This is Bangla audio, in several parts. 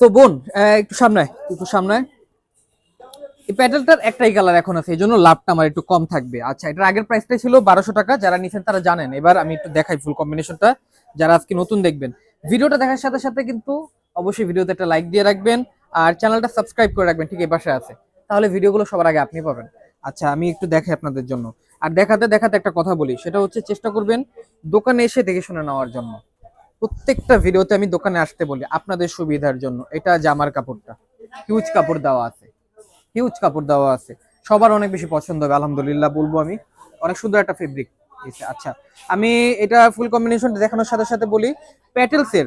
তো বোন একটু সামনে একটু সামনে এই প্যাডেলটার একটাই কালার এখন আছে, এই জন্য লাভটা আমার একটু কম থাকবে। আচ্ছা এটার আগের প্রাইসটা ছিল বারোশো টাকা, যারা নিছেন তারা জানেন। এবার আমি একটু দেখাই ফুল কম্বিনেশনটা যারা আজকে নতুন দেখবেন। ভিডিওটা দেখার সাথে সাথে কিন্তু অবশ্যই ভিডিওতে একটা লাইক দিয়ে রাখবেন, আর চ্যানেলটা সাবস্ক্রাইব করে রাখবেন ঠিক এই পাশে আছে। তাহলে ভিডিওগুলো সবার আগে আপনি পাবেন। আচ্ছা আমি একটু দেখাই আপনাদের জন্য। আর দেখাতে দেখাতে একটা কথা বলি, সেটা হচ্ছে চেষ্টা করবেন দোকানে এসে দেখে শুনে নেওয়ার জন্য। প্রত্যেকটা ভিডিওতে আমি দোকানে আসতে বলি, আপনাদের সুবিধার জন্য। এটা জামার কাপড়টা। হিউজ কাপড় দেওয়া আছে। হিউজ কাপড় দেওয়া আছে। সবার অনেক বেশি পছন্দ হবে, আলহামদুলিল্লাহ বলব আমি। অনেক সুন্দর একটা ফেব্রিক আচ্ছা আমি এটা ফুল কম্বিনেশন দেখানোর সাথে সাথে বলি প্যাটেলস এর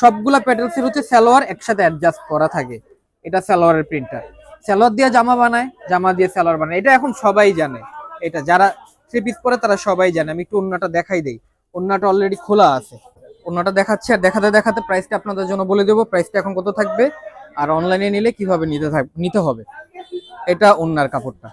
সবগুলা প্যাটেলস এর হচ্ছে সালোয়ার, একসাথে অ্যাডজাস্ট করা থাকে। এটা সালোয়ারের প্রিন্টার সালোয়ার দিয়ে জামা বানায়, জামা দিয়ে সালোয়ার বানায়। এটা এখন সবাই জানে। এটা যারা থ্রি পিস পরে তারা সবাই জানে। আমি একটু অন্যটা দেখাই দেই। অন্যটা অলরেডি খোলা আছে। অন্যটা দেখাচ্ছে আর দেখাতে দেখাতে প্রাইসটা আপনাদের জন্য বলে দেবো। প্রাইসটা এখন কত থাকবে? আর অনলাইনে নিলে কীভাবে নিতে থাক নিতে হবে? এটা অন্যার কাপড়টা।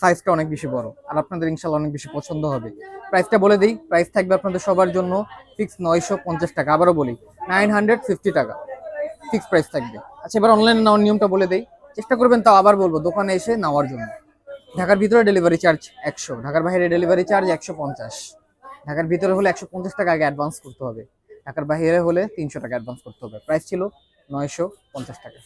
সাইজটা অনেক বেশি বড় আর আপনাদের ইনশাল্লাহ অনেক বেশি পছন্দ হবে। প্রাইসটা বলে দিই প্রাইস থাকবে আপনাদের সবার জন্য ফিক্স নয়শো পঞ্চাশ টাকা। আবারও বলি নাইন হান্ড্রেড ফিফটি টাকা। ফিক্স প্রাইস থাকবে। আচ্ছা এবার অনলাইনে নেওয়ার নিয়মটা বলে দেই। চেষ্টা করবেন তাও আবার বলব, দোকানে এসে নেওয়ার জন্য। ঢাকার ভিতরে ডেলিভারি চার্জ একশো, ঢাকার বাইরে ডেলিভারি চার্জ একশো পঞ্চাশ। ঢাকার ভিতরে হলে একশো পঞ্চাশ টাকা আগে অ্যাডভান্স করতে হবে। ঢাকার বাইরে হলে তিনশো টাকা অ্যাডভান্স করতে হবে। প্রাইস ছিল নয়শো পঞ্চাশ টাকা।